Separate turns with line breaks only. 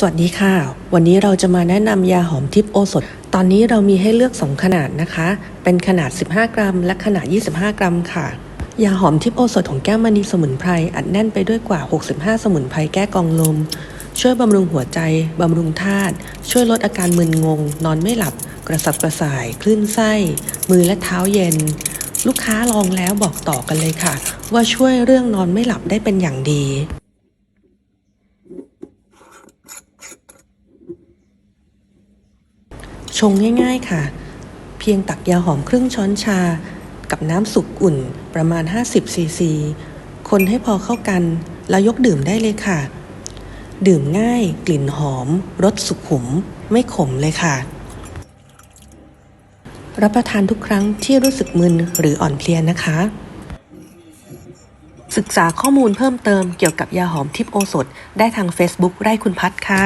สวัสดีค่ะ วันนี้เราจะมาแนะนำยาหอมทิพโอสถ ตอนนี้เรามีให้เลือก 2 ขนาดนะคะ เป็นขนาด 15 กรัม และขนาด 25 กรัมค่ะ ยาหอมทิพโอสถของแก้วมณีสมุนไพรอัดแน่นไปด้วยกว่า 65 สมุนไพรแก้กองลม ช่วยบำรุงหัวใจ บำรุงธาตุ ช่วยลดอาการมึนงง นอนไม่หลับ กระสับกระส่าย คลื่นไส้ มือและเท้าเย็น ลูกค้าลองแล้วบอกต่อกันเลยค่ะ ว่าช่วยเรื่องนอนไม่หลับได้เป็นอย่างดี ชงง่าย ๆ ค่ะ เพียงตักยาหอมครึ่งช้อนชา กับน้ำสุกอุ่นประมาณ 50ซีซี คนให้พอเข้ากัน แล้วยกดื่มได้เลยค่ะ ดื่มง่ายกลิ่นหอมรสสุขุม ไม่ขมเลยค่ะ รับประทานทุกครั้งที่รู้สึกมึนหรืออ่อนเพลียนะคะ ศึกษาข้อมูลเพิ่มเติมเกี่ยวกับยาหอมทิพโอสถได้ทาง Facebook ไร่คุณพัฒค่ะ